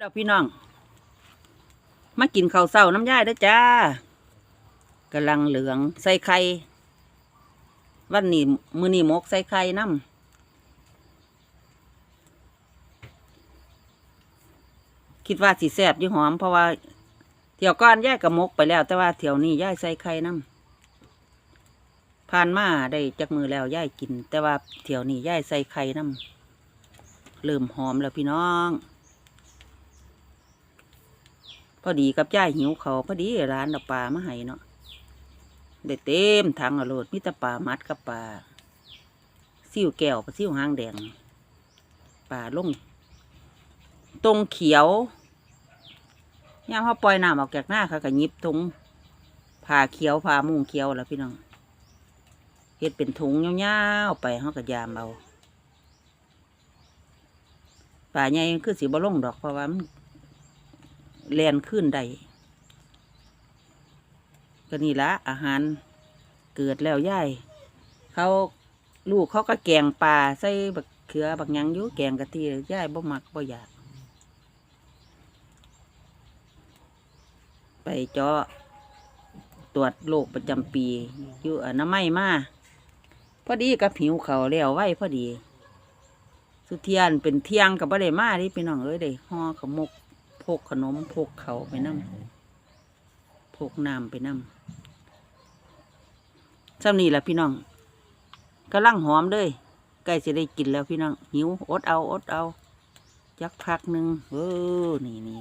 เราพี่น้อง มากินข้าวเศร้าน้ำย่ายเด้อจ้ากำลังเหลืองใส่ไข่วันนี้มือนี้หมกใส่ไข่น้ำคิดว่าสีแซ่บยี่หอมเพราะว่าเที่ยวก้อนย่ายกับมกไปแล้ว แต่ว่าเที่ยวนี้ย่ายใส่ไข่น้ำผ่านมาได้จักมือแล้วย่ายกิน แต่ว่าเที่ยวนี้ย่ายใส่ไข่น้ำเริ่มหอมแล้วพี่น้อง อดีกับย่ายหิวเขาพอดีร้านเอาปลามาให้เนาะได้เต็มถังอะโลดมิตรปลามัดกับปลาซิ่วแก้วปลาซิ่วหางแดงปลาลงตรงเขียวยามเขาปล่อยน้ำออกจากหน้าเขาก็หยิบถุงผ่าเขียวผ่ามุงเขียวแล้วพี่น้องเฮ็ดเป็นถุงยาวๆไปเขาก็ยามเอาปลาใหญ่คือสีบ่ลงดอกเพราะว่ามัน แลนขึ้นได้ก็นี่ละอาหารเกิดแล้วย่ายเขาลูกเขาก็แกงปลาใส่บักเขือบักหยังอยู่แกงกะทิย่ายบ่มักบ่อยาก ไปเจาะตรวจโรคประจำปี อยู่อนามัยมาพอดีกับผิวเขาแล้วไว้พอดี สุเทียนเป็นเที่ยงกับบ่ได้มาที่พี่น้องเอ้ยได้ห่อขาวหมก พกขนมพกเขาไปนั่พกน้ำไปนั่ซ้ำนี่แหละพี่น้องกำลังหอมเลยใกล้จะได้กินแล้วพี่น้องหิวอดเอาอดเอาจักพักหนึ่งเออนี่นี่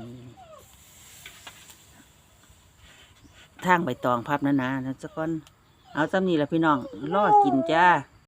ทางใบตองพับนะนะนะสักก้อนเอาซ้ำนี่แหละพี่น้องรอกินจ้า